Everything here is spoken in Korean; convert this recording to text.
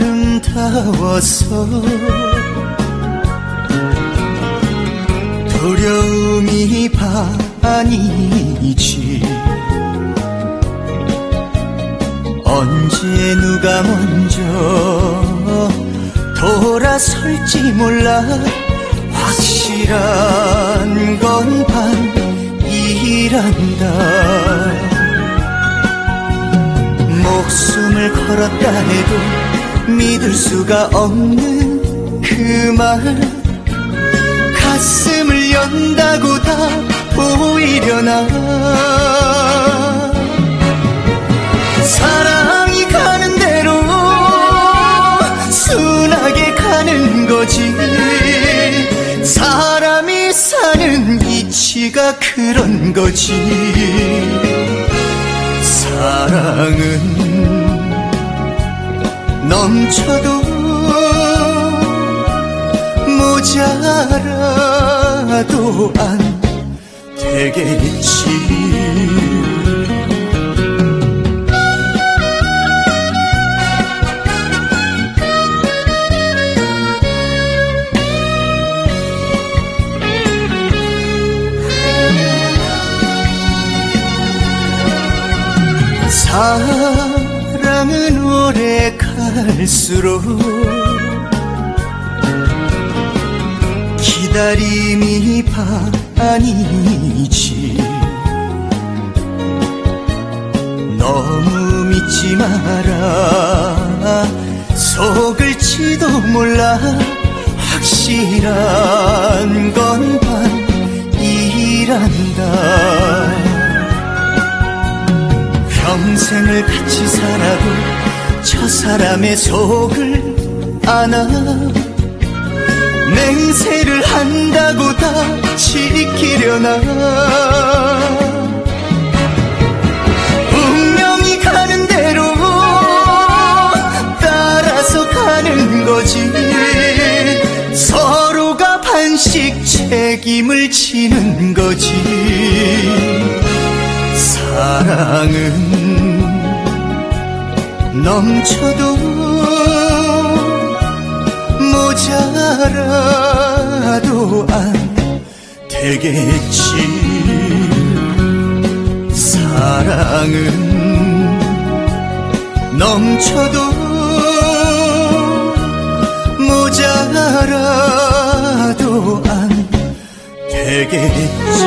아름다워서 두려움이 반이지. 언제 누가 먼저 돌아설지 몰라. 확실한 건 반이란다 목숨을 걸었다 해도 믿을 수가 없는 그 말 가슴을 연다고 다 보이려나. 사랑이 가는 대로 순하게 가는 거지. 사람이 사는 이치가 그런 거지 넘쳐도 모자라도 안 되겠지 은 오래 갈수록 기다림이 반이지. 너무 믿지 마라. 속을지도 몰라. 확실한 건 반이란다. 평생을 같이 살아도 저 사람의 속을 아나? 맹세를 한다고 다 지키려나? 운명이 가는 대로 따라서 가는 거지. 서로가 반씩 책임을 지는 거지. 사랑은 넘쳐도 모자라도 안 되겠지. 사랑은 넘쳐도 모자라도 안 되겠지